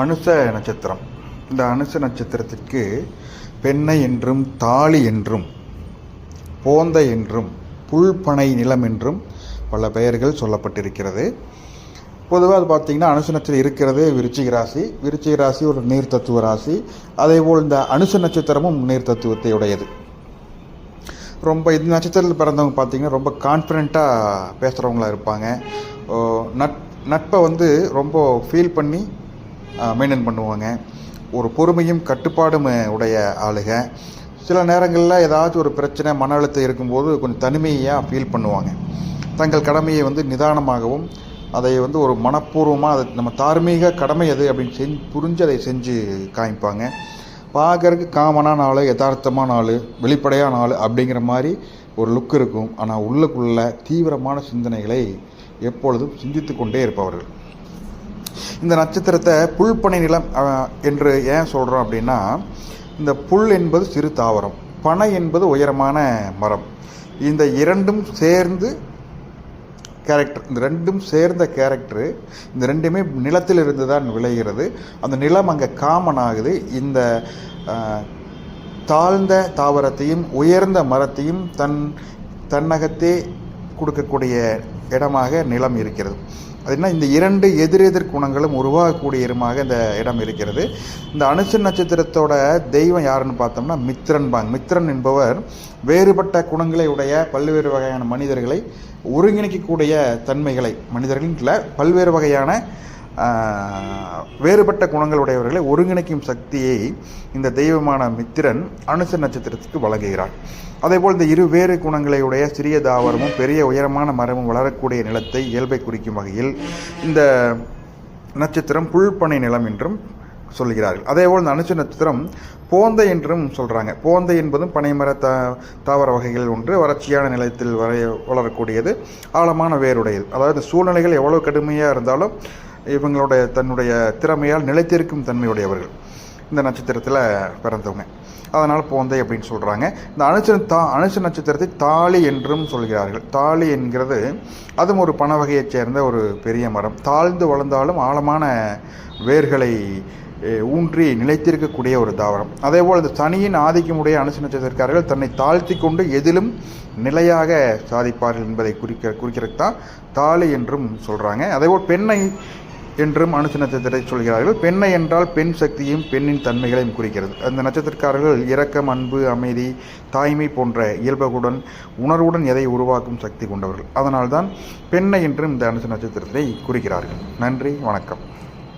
அனுச நட்சத்திரம். இந்த அனுச நட்சத்திரத்திற்கு பெண்ணை என்றும் தாலி என்றும் போந்தை என்றும் புல்பனை நிலம் என்றும் பல பெயர்கள் சொல்லப்பட்டிருக்கிறது. பொதுவாக அது பார்த்திங்கன்னா அனுச நட்சத்திரம் இருக்கிறது விருச்சிக ராசி. விருச்சிக ராசி ஒரு நீர் தத்துவ ராசி. அதேபோல் இந்த அனுச நட்சத்திரமும் நீர் தத்துவத்தை உடையது ரொம்ப இந்த நட்சத்திரத்தில் பிறந்தவங்க பார்த்தீங்கன்னா ரொம்ப கான்ஃபிடெண்ட்டாக பேசுகிறவங்களா இருப்பாங்க. நட் நட்பை வந்து ரொம்ப ஃபீல் பண்ணி மெயின்டைன் பண்ணுவாங்க. ஒரு பொறுமையும் கட்டுப்பாடும் உடைய ஆளுக. சில நேரங்களில் ஏதாச்சும் ஒரு பிரச்சனை மன அழுத்தம் இருக்கும்போது கொஞ்சம் தனிமையாக ஃபீல் பண்ணுவாங்க. தங்கள் கடமையை வந்து நிதானமாகவும் அதை வந்து ஒரு மனப்பூர்வமாக அதை நம்ம தார்மீக கடமை எது அப்படின்னு செஞ்சு புரிஞ்சு அதை செஞ்சு காமிப்பாங்க. பார்க்கறதுக்கு காமனான ஆள் யதார்த்தமான ஆள் வெளிப்படையான ஆள் அப்படிங்கிற மாதிரி ஒரு லுக் இருக்கும். ஆனால் உள்ளுக்குள்ள தீவிரமான சிந்தனைகளை எப்பொழுதும் சிந்தித்து கொண்டே இருப்பவர்கள். இந்த நட்சத்திரத்தை புல்பனை நிலம் என்று ஏன் சொல்கிறோம் அப்படின்னா இந்த புல் என்பது சிறு தாவரம் பனை என்பது உயரமான மரம். இந்த இரண்டும் சேர்ந்து கேரக்டர் இந்த ரெண்டும் சேர்ந்த கேரக்டரு இந்த ரெண்டுமே நிலத்தில் இருந்து தான் விளைகிறது. அந்த நிலம் அங்கே காமன் ஆகுது. இந்த தாழ்ந்த தாவரத்தையும் உயர்ந்த மரத்தையும் தன் தன்னகத்தே கொடுக்கக்கூடிய இடமாக நிலம் இருக்கிறது. அது என்ன? இந்த இரண்டு எதிரெதிர் குணங்களும் உருவாகக்கூடிய இடமாக இந்த இடம் இருக்கிறது. இந்த அனுச நட்சத்திரத்தோட தெய்வம் யாருன்னு பார்த்தோம்னா மித்ரன்பாங்க மித்ரன் என்பவர் வேறுபட்ட குணங்களை உடைய பல்வேறு வகையான மனிதர்களை ஒருங்கிணைக்கக்கூடிய தன்மைகளை மனிதர்களின் பல்வேறு வகையான வேறுபட்ட குணங்கள் உடையவர்களை ஒருங்கிணைக்கும் சக்தியை இந்த தெய்வமான மித்திரன் அனுச நட்சத்திரத்துக்கு வழங்குகிறார். அதேபோல் இந்த இரு வேறு குணங்களை உடைய சிறிய தாவரமும் பெரிய உயரமான மரமும் வளரக்கூடிய நிலத்தை இயல்பை குறிக்கும் வகையில் இந்த நட்சத்திரம் புல்பனை நிலம் என்றும் சொல்கிறார்கள். அதேபோல் இந்த அனுச நட்சத்திரம் போந்தை என்றும் சொல்கிறாங்க போந்தை என்பதும் பனைமர தா தாவர வகைகள் ஒன்று வறட்சியான நிலத்தில் வரைய வளரக்கூடியது ஆழமான வேருடையது. அதாவது சூழ்நிலைகள் எவ்வளோ கடுமையாக இருந்தாலும் இவங்களுடைய தன்னுடைய திறமையால் நிலைத்திருக்கும் தன்மையுடையவர்கள். இந்த நட்சத்திரத்தில் பிறந்தவங்க. அதனால் போந்தை அப்படின்னு சொல்கிறாங்க இந்த அனுச தா அனுச நட்சத்திரத்தை தாலி என்றும் சொல்கிறார்கள். தாலி என்கிறது அதுவும் ஒரு பண வகையைச் சேர்ந்த ஒரு பெரிய மரம். தாழ்ந்து வளர்ந்தாலும் ஆழமான வேர்களை ஊன்றி நிலைத்திருக்கக்கூடிய ஒரு தாவரம். அதேபோல் இந்த சனியின் ஆதிக்கமுடைய அனுச நட்சத்திரக்காரர்கள் தன்னை தாழ்த்தி கொண்டு எதிலும் நிலையாக சாதிப்பார்கள் என்பதை குறிக்க குறிக்கிறதுக்கு தான் தாலி என்றும் சொல்கிறாங்க அதேபோல் பெண்ணை என்றும் அனுச நட்சத்திரத்தை சொல்கிறார்கள். பெண்ணை என்றால் பெண் சக்தியும் பெண்ணின் தன்மைகளையும் குறிக்கிறது. அந்த நட்சத்திரக்காரர்கள் இரக்கம் அன்பு அமைதி தாய்மை போன்ற இயல்புடன் உணர்வுடன் எதை உருவாக்கும் சக்தி கொண்டவர்கள். அதனால்தான் பெண்ணை என்றும் இந்த அனுச நட்சத்திரத்தை குறிக்கிறார்கள். நன்றி வணக்கம்.